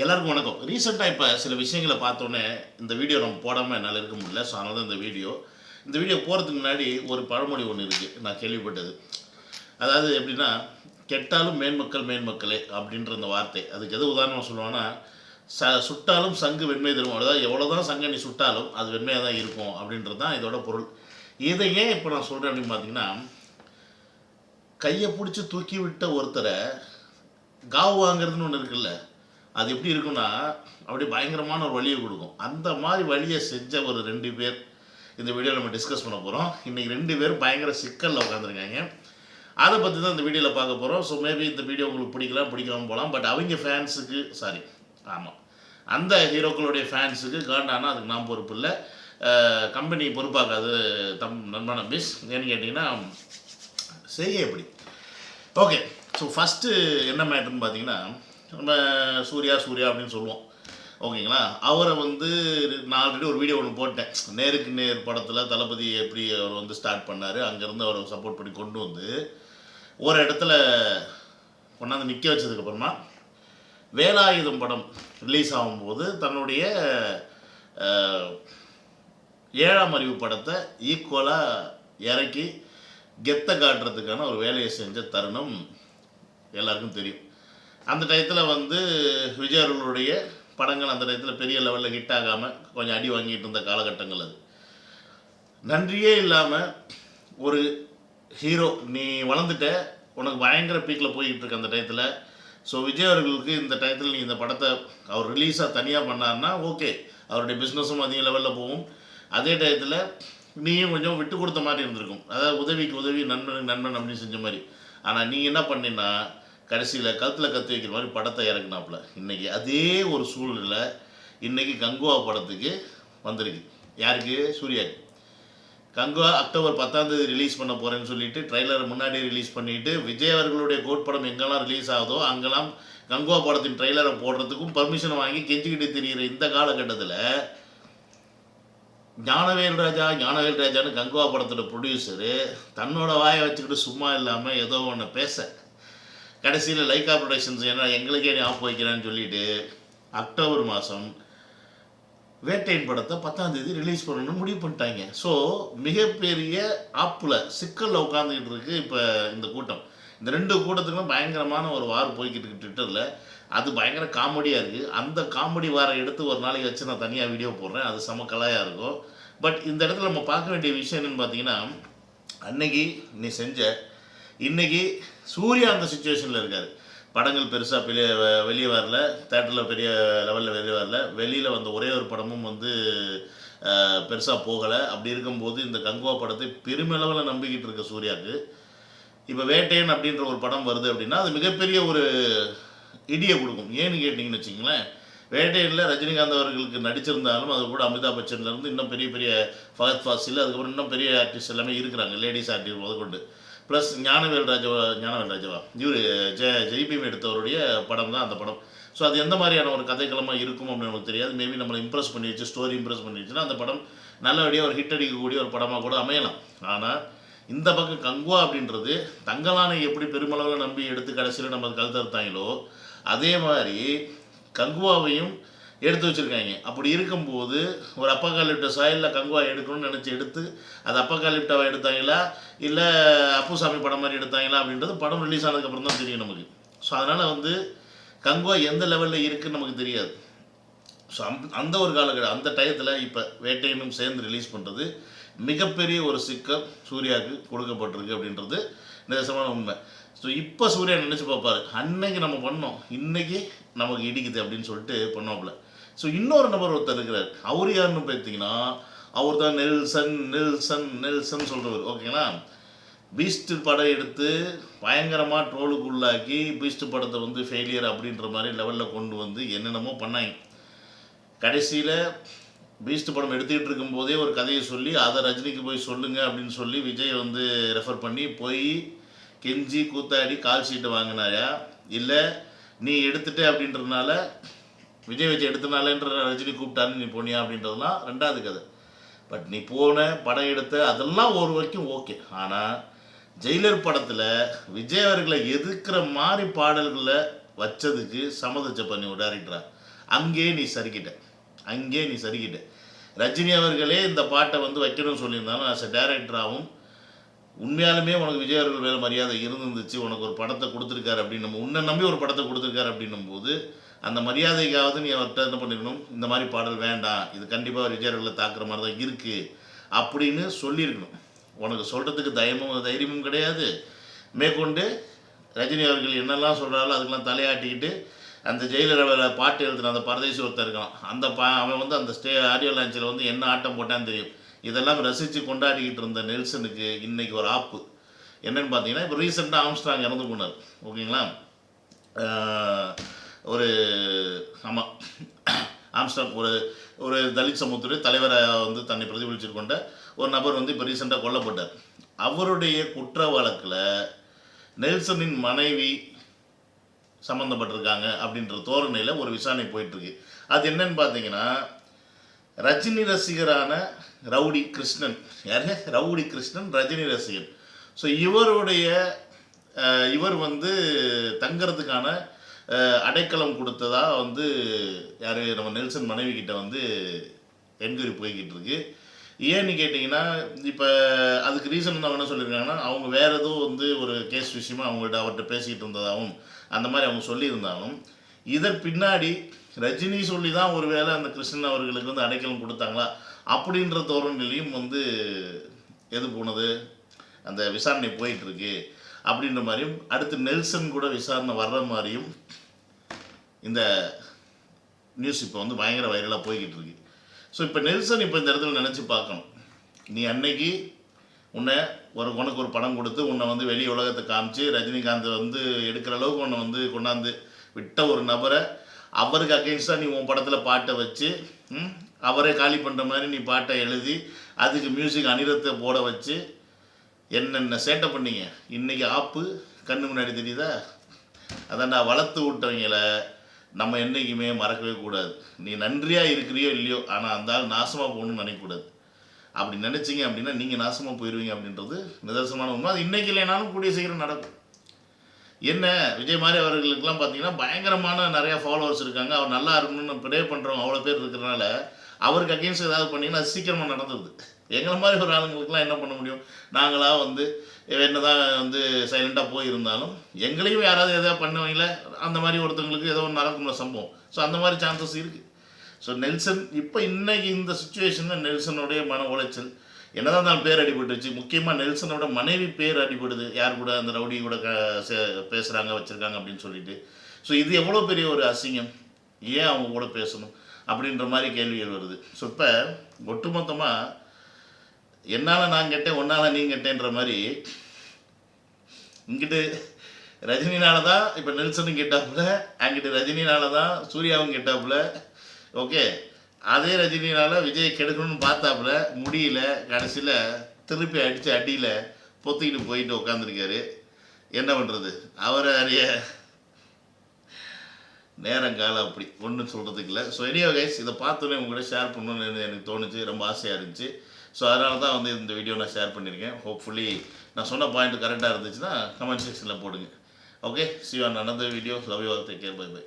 எல்லாருக்கும் வணக்கம். ரீசெண்டாக இப்போ சில விஷயங்களை பார்த்தோன்னே இந்த வீடியோ நம்ம போடாமல் என்னால் இருக்க முடியல. ஸோ அதனால தான் இந்த வீடியோ. இந்த வீடியோ போகிறதுக்கு முன்னாடி ஒரு பழமொழி ஒன்று இருக்குது நான் கேள்விப்பட்டது. அதாவது எப்படின்னா கெட்டாலும் மேன்மக்கள் மேன்மக்களே அப்படின்ற அந்த வார்த்தை. அதுக்கு எது உதாரணம் சொல்லுவாங்கன்னா ச சுட்டாலும் சங்கு வெண்மை தரும் அதாவது எவ்வளோ தான் சங்க நீ சுட்டாலும் அது வெண்மையாக தான் இருக்கும் அப்படின்றது தான் இதோட பொருள். இதை ஏன் இப்போ நான் சொல்கிறேன் அப்படின்னு பார்த்தீங்கன்னா கையை பிடிச்சி தூக்கி விட்ட ஒருத்தரை காவு வாங்குறதுன்னு ஒன்று இருக்குல்ல. அது எப்படி இருக்கும்னா அப்படியே பயங்கரமான ஒரு வழியை கொடுக்கும். அந்த மாதிரி வழியை செஞ்ச ஒரு ரெண்டு பேர் இந்த வீடியோவில் நம்ம டிஸ்கஸ் பண்ண போகிறோம் இன்றைக்கி ரெண்டு பேரும் பயங்கர சிக்கலில் உட்காந்துருக்காங்க அதை பற்றி தான் இந்த வீடியோவில் பார்க்க போகிறோம் ஸோ மேபி இந்த வீடியோ உங்களுக்கு பிடிக்கலாம் பிடிக்காமல் போகலாம் பட் அவங்க ஃபேன்ஸுக்கு சாரி ஆமாம் அந்த ஹீரோக்களுடைய ஃபேன்ஸுக்கு காண்டானா அதுக்கு நான் பொறுப்பு இல்லை. கம்பெனி பொறுப்பாக்காது தம் நண்பன மிஸ் ஏன்னு கேட்டிங்கன்னா செய்ய எப்படி? ஓகே ஸோ ஃபஸ்ட்டு என்ன மேட்டர்னு பார்த்தீங்கன்னா நம்ம சூர்யா சூர்யா அப்படின்னு சொல்லுவோம். ஓகேங்களா? அவரை வந்து நான் ஆல்ரெடி ஒரு வீடியோ ஒன்று போட்டேன். நேருக்கு நேர் படத்தில் தளபதி எப்படி அவர் வந்து ஸ்டார்ட் பண்ணார் அங்கேருந்து அவரை சப்போர்ட் பண்ணி கொண்டு வந்து ஒரு இடத்துல கொண்டாந்து நிற்க வச்சதுக்கப்புறமா வேலாயுதம் படம் ரிலீஸ் ஆகும்போது தன்னுடைய ஏழாம் அறிவு படத்தை ஈக்குவலாக இறக்கி கெத்தை காட்டுறதுக்கான ஒரு வேலையை செஞ்ச தருணம் எல்லாருக்கும் தெரியும். அந்த டயத்தில் வந்து விஜய் அவர்களுடைய படங்கள் அந்த டயத்தில் பெரிய லெவலில் ஹிட் ஆகாமல் கொஞ்சம் அடி வாங்கிட்டு இருந்த காலகட்டங்கள் அது. நன்றியே இல்லாமல் ஒரு ஹீரோ நீ வளர்ந்துட்ட உனக்கு பயங்கர பீக்கில் போய்கிட்டு இருக்க அந்த டயத்தில். ஸோ விஜய் அவர்களுக்கு இந்த டயத்தில் நீ இந்த படத்தை அவர் ரிலீஸாக தனியாக பண்ணார்னா ஓகே அவருடைய பிஸ்னஸும் அதிக லெவலில் போகும். அதே டயத்தில் நீயும் கொஞ்சம் விட்டு கொடுத்த மாதிரி இருந்திருக்கும். அதாவது உதவிக்கு உதவி நண்பனுக்கு நண்பன் அப்படின்னு செஞ்ச மாதிரி. ஆனால் நீ என்ன பண்ணினா கடைசியில் கழுத்தில் கத்தி வைக்கிற மாதிரி படத்தை இறக்குனாப்புல. இன்றைக்கி அதே ஒரு சூழ்நிலை இன்றைக்கி கங்குவா படத்துக்கு வந்திருக்கு. யாருக்கு? சூர்யாக்கு. கங்குவா அக்டோபர் பத்தாம் தேதி ரிலீஸ் பண்ண போகிறேன்னு சொல்லிட்டு ட்ரைலரை முன்னாடியே ரிலீஸ் பண்ணிட்டு விஜய் அவர்களுடைய கோட் படம் எங்கெல்லாம் ரிலீஸ் ஆகுதோ அங்கெல்லாம் கங்குவா படத்தின் ட்ரைலரை போடுறதுக்கும் பர்மிஷன் வாங்கி கெஞ்சிக்கிட்டு தெரிகிற இந்த காலகட்டத்தில் ஞானவேல் ராஜா ஞானவேல் ராஜான்னு கங்குவா படத்தோட ப்ரொடியூசரு தன்னோட வாயை வச்சுக்கிட்டு சும்மா இல்லாமல் ஏதோ ஒன்று பேச கடைசியில் லைக்கா ப்ரொடக்ஷன்ஸ் என்ன எங்களுக்கே நீ ஆஃப் வைக்கிறேன்னு சொல்லிட்டு அக்டோபர் மாதம் வேட்டையின் படத்தை பத்தாம் தேதி ரிலீஸ் பண்ணணும்னு முடிவு பண்ணிட்டாங்க. ஸோ மிகப்பெரிய ஆப்பில் சிக்கலில் உட்காந்துக்கிட்டு இருக்கு இப்போ இந்த கூட்டம். இந்த ரெண்டு கூட்டத்துக்கும் பயங்கரமான ஒரு வார் போய்கிட்டு இருக்கு ட்விட்டரில் அது பயங்கர காமெடியாக இருக்குது அந்த காமெடி வாரை எடுத்து ஒரு நாளைக்கு வச்சு நான் தனியாக வீடியோ போடுறேன். அது செம கலையாக இருக்கும். பட் இந்த இடத்துல நம்ம பார்க்க வேண்டிய விஷயம் என்னென்னு பார்த்தீங்கன்னா அன்னைக்கு நீ செஞ்ச இன்னைக்கு சூர்யா அந்த சுச்சுவேஷனில் இருக்கார். படங்கள் பெருசாக வெளியே வெளியே வரல. தேட்டரில் பெரிய லெவலில் வெளியே வரல. வெளியில் வந்த ஒரே ஒரு படமும் வந்து பெருசாக போகலை. அப்படி இருக்கும்போது இந்த கங்குவா படத்தை பெருமளவில் நம்பிக்கிட்டு இருக்க சூர்யாவுக்கு இப்போ வேட்டையன் அப்படின்ற ஒரு படம் வருது அப்படின்னா அது மிகப்பெரிய ஒரு இடியை கொடுக்கும். ஏன்னு கேட்டிங்கன்னு வச்சிங்களேன் வேட்டையனில் ரஜினிகாந்த் அவர்களுக்கு நடிச்சிருந்தாலும் அது கூட அமிதாப் பச்சன்லேருந்து இன்னும் பெரிய பெரிய ஃபகத் ஃபாசில் அதுக்கப்புறம் இன்னும் பெரிய ஆர்டிஸ்ட் எல்லாமே இருக்கிறாங்க. லேடிஸ் ஆர்டிஸ்ட் முதற்கொண்டு. ப்ளஸ் ஞானவேல் ராஜவா ஞானவேல் ராஜவா இவர் ஜெய ஜெய்பீம் எடுத்தவருடைய படம் தான் அந்த படம். ஸோ அது எந்த மாதிரியான ஒரு கதைக்களமாக இருக்கும் அப்படின்னு நமக்கு தெரியாது. மேபி நம்மளை இம்ப்ரெஸ் பண்ணி வச்சு ஸ்டோரி இம்ப்ரெஸ் பண்ணிடுச்சுன்னா அந்த படம் நல்லபடியாக ஒரு ஹிட் அடிக்கக்கூடிய ஒரு படமாக கூட அமையலாம். ஆனால் இந்த பக்கம் கங்குவா அப்படின்றது தங்கலானை எப்படி பெருமளவில் நம்பி எடுத்து கடைசியில் நம்ம கழுத்தறுத்தாங்களோ அதே மாதிரி கங்குவாவையும் எடுத்து வச்சுருக்காங்க. அப்படி இருக்கும்போது ஒரு அப்பகாலிப்ட சாயலில் கங்குவா எடுக்கணும்னு நினச்சி எடுத்து அது அப்பகாலிப்டாவை எடுத்தாங்களா? இல்லை அப்புசாமி படம் மாதிரி எடுத்தாங்களா அப்படின்றது படம் ரிலீஸ் ஆனதுக்கப்புறம் தான் தெரியும் நமக்கு. ஸோ அதனால் வந்து கங்குவா எந்த லெவலில் இருக்குன்னு நமக்கு தெரியாது. ஸோ அம் அந்த ஒரு காலகட்டம் அந்த டயத்தில் இப்போ வேட்டையனும் சேர்ந்து ரிலீஸ் பண்ணுறது மிகப்பெரிய ஒரு சிக்கல் சூர்யாவுக்கு கொடுக்கப்பட்டிருக்கு அப்படின்றது நிதர்சனமான உண்மை. ஸோ இப்போ சூர்யா நினச்சி பார்ப்பாரு அன்னைக்கு நம்ம பண்ணோம் இன்றைக்கி நமக்கு இடிக்குது அப்படின்னு சொல்லிட்டு பண்ணோம்ல ஸோ இன்னொரு நபர் ஒருத்தர் இருக்கிறார். அவர் யாருன்னு பார்த்தீங்கன்னா அவர் தான் நெல்சன் நெல்சன் நெல்சன் சொல்கிறவர் ஓகேங்களா? பீஸ்ட் படம் எடுத்து பயங்கரமாக ட்ரோலுக்கு உள்ளாக்கி பீஸ்ட் படத்தை வந்து ஃபெயிலியர் அப்படின்ற மாதிரி லெவலில் கொண்டு வந்து என்னென்னமோ பண்ணாங்க. கடைசியில் பீஸ்ட் படம் எடுத்துக்கிட்டு இருக்கும்போதே ஒரு கதையை சொல்லி அதை ரஜினிக்கு போய் சொல்லுங்க அப்படின்னு சொல்லி விஜய் வந்து ரெஃபர் பண்ணி போய் கெஞ்சி கூத்தாடி கால் ஷீட்டை வாங்கினாயா இல்லை நீ எடுத்துட்ட அப்படின்றதுனால விஜய் வச்சு எடுத்தனாலேன்ற ரஜினி கூப்பிட்டான்னு நீ போனியா அப்படின்றதுலாம் ரெண்டாவது கதை. பட் நீ போன படம் எடுத்த அதெல்லாம் ஒரு வரைக்கும் ஓகே ஆனால் ஜெயிலர் படத்தில் விஜய் அவர்களை எதிர்க்கிற மாதிரி பாடல்களை வச்சதுக்கு சம்மதிச்ச பண்ணி ஒரு அங்கேயே நீ சரிக்கிட்ட அங்கேயே நீ சரிக்கிட்ட ரஜினி அவர்களே இந்த பாட்டை வந்து வைக்கணும்னு சொல்லியிருந்தாலும் ஆஸ் அ டேரக்டராகவும் உண்மையாலுமே உனக்கு விஜய் அவர்கள் மேலே மரியாதை இருந்துச்சு உனக்கு ஒரு படத்தை கொடுத்துருக்காரு அப்படின்னும் உன்னை நம்பி ஒரு படத்தை கொடுத்துருக்காரு அப்படின்னும் போது அந்த மரியாதைக்காவது நீ அவர்கிட்ட என்ன பண்ணிக்கணும் இந்த மாதிரி பாடல் வேண்டாம். இது கண்டிப்பாக விஜய் அவர்களை தாக்குற மாதிரி தான் இருக்குது அப்படின்னு சொல்லியிருக்கணும். உனக்கு சொல்கிறதுக்கு தயமும் தைரியமும் கிடையாது. மேற்கொண்டு ரஜினி அவர்கள் என்னெல்லாம் சொல்கிறாரோ அதுக்கெல்லாம் தலையாட்டிக்கிட்டு அந்த ஜெயிலர் பாட்டு எழுதுன அந்த பரதேசி ஒருத்தர் இருக்கான். அந்த பா அவன் வந்து அந்த ஸ்டே ஆடியோ லான்ச்சில் வந்து என்ன ஆட்டம் போட்டான்னு தெரியும். இதெல்லாம் ரசித்து கொண்டாடிக்கிட்டு இருந்த நெல்சனுக்கு இன்னைக்கு ஒரு ஆப்பு. என்னன்னு பார்த்தீங்கன்னா இப்போ ரீசெண்டாக ஆம்ஸ்ட்ராங் இறந்து போனார். ஓகேங்களா? ஒரு ஆமாம் ஆம்ஸ்டாங் ஒரு ஒரு தலித் சமூகத்துடைய தலைவரை வந்து தன்னை பிரதிபலிச்சு கொண்ட ஒரு நபர் வந்து இப்போ ரீசெண்டாக கொல்லப்பட்டார். அவருடைய குற்ற வழக்கில் நெல்சனின் மனைவி சம்மந்தப்பட்டிருக்காங்க அப்படின்ற தோரணையில் ஒரு விசாரணை போயிட்டுருக்கு அது என்னன்னு பார்த்தீங்கன்னா ரஜினி ரசிகரான ரவுடி கிருஷ்ணன். யாரு ரவுடி கிருஷ்ணன் ரஜினி ரசிகன். ஸோ இவருடைய இவர் வந்து தங்கிறதுக்கான அடைக்கலம் கொடுத்ததா வந்து யார்? நம்ம நெல்சன் மனைவி கிட்ட வந்து என்கொயரி போய்கிட்டு இருக்கு ஏன்னு கேட்டிங்கன்னா இப்போ அதுக்கு ரீசன் தான் என்ன சொல்லியிருக்காங்கன்னா அவங்க வேறு ஏதோ வந்து ஒரு கேஸ் விஷயமா அவங்கள்ட்ட அவர்கிட்ட பேசிக்கிட்டு இருந்ததாகவும் அந்த மாதிரி அவங்க சொல்லியிருந்தாலும் இதன் பின்னாடி ரஜினி சொல்லி தான் ஒருவேளை அந்த கிருஷ்ணன் அவர்களுக்கு வந்து அடைக்கலம் கொடுத்தாங்களா? அப்படின்ற தோரணிலையும் வந்து எது போனது? அந்த விசாரணை போயிட்டு இருக்கு அப்படின்ற மாதிரியும் அடுத்து நெல்சன் கூட விசாரணை வர்ற மாதிரியும் இந்த நியூஸ் இப்போ வந்து பயங்கர வைரலாக போய்கிட்டு இருக்கு ஸோ இப்போ நெல்சன் இப்போ இந்த இடத்துல நினச்சி பார்க்கணும். நீ அன்னைக்கு உன்னை ஒரு உனக்கு ஒரு படம் கொடுத்து உன்னை வந்து வெளி உலகத்தை காமிச்சு ரஜினிகாந்த் வந்து எடுக்கிற அளவுக்கு உன்னை வந்து கொண்டாந்து விட்ட ஒரு நபரை அவருக்கு அகெயின்ஸ்டாக நீ உன் படத்தில் பாட்டை வச்சு அவரே காலி பண்ணுற மாதிரி நீ பாட்டை எழுதி அதுக்கு மியூசிக் அனிரத்தை போட வச்சு என்னென்ன சேட்டை பண்ணீங்க? இன்றைக்கி ஆப்பு கண்ணு முன்னாடி தெரியுதா? அதான்டா வளர்த்து விட்டவங்கள நம்ம என்றைக்குமே மறக்கவே கூடாது. நீ நன்றியாக இருக்கிறியோ இல்லையோ ஆனால் அந்த ஆள் நாசமாக போகணும்னு நினைக்கக்கூடாது. அப்படி நினச்சிங்க அப்படின்னா நீங்கள் நாசமாக போயிடுவீங்க அப்படின்றது நிதர்சனமான உண்மை. அது இன்னைக்கு இல்லைனாலும் கூடிய சீக்கிரம் நடக்கும். என்ன விஜய் மாதிரி அவர்களுக்கெல்லாம் பார்த்தீங்கன்னா பயங்கரமான நிறையா ஃபாலோவர்ஸ் இருக்காங்க. அவர் நல்லா இருக்கணும்னு ப்ரே பண்ணுறவங்க அவ்வளோ பேர் இருக்கிறனால அவருக்கு அகேன்ஸ்ட் ஏதாவது பண்ணிங்கன்னா அது சீக்கிரமாக நடந்துருது. எங்களை மாதிரி ஒரு ஆளுங்களுக்குலாம் என்ன பண்ண முடியும்? நாங்களாக வந்து என்னதான் வந்து சைலண்ட்டாக போயிருந்தாலும் எங்களையும் யாராவது எதாவது பண்ணுவீங்கள? அந்த மாதிரி ஒருத்தவங்களுக்கு ஏதோ ஒன்று நடக்கும்ல சம்பவம். ஸோ அந்த மாதிரி சான்சஸ் இருக்குது ஸோ நெல்சன் இப்போ இன்றைக்கி இந்த சுச்சுவேஷனில் நெல்சனுடைய மன உளைச்சல் என்னதான் தான் பேர் அடிபட்டுச்சு முக்கியமாக நெல்சனோட மனைவி பேர் அடிபடுது. யார் கூட அந்த ரவுடி கூட க பேசுகிறாங்க வச்சுருக்காங்க அப்படின்னு சொல்லிட்டு. ஸோ இது எவ்வளோ பெரிய ஒரு அசிங்கம்? ஏன் அவங்க கூட பேசணும்? அப்படின்ற மாதிரி கேள்விகள் வருது. ஸோ இப்போ ஒட்டுமொத்தமாக என்னால் நான் கேட்டேன் ஒன்னால் நீ கேட்டேன்ற மாதிரி இங்கிட்டு ரஜினினால தான் இப்போ நெல்சனும் கேட்டாப்புல அங்கிட்டு ரஜினினால தான் சூர்யாவும் கேட்டாப்புல. ஓகே அதே ரஜினியினால விஜய் கெடுக்கணும்னு பார்த்தாப்புல முடியல கடைசியில் திருப்பி அடித்து அடியில் பொத்திக்கிட்டு போயிட்டு உட்காந்துருக்காரு என்ன பண்ணுறது அவரை அறிய நேரங்காலம் அப்படி. ஒன்றும் சொல்கிறதுக்கு இல்லை. ஸோ எனியோ கைஸ் இதை பார்த்தோன்னே உங்கள்கிட்ட ஷேர் பண்ணணும்னு எனக்கு தோணுச்சு. ரொம்ப ஆசையாக இருந்துச்சு. ஸோ அதனால தான் வந்து இந்த வீடியோ நான் ஷேர் பண்ணியிருக்கேன். ஹோப்ஃபுல்லி நான் சொன்ன பாயிண்ட் கரெக்டாக இருந்துச்சுன்னா கமெண்ட் செக்ஷனில் போடுங்க. ஓகே சிவா நடந்த video love you all take care bye bye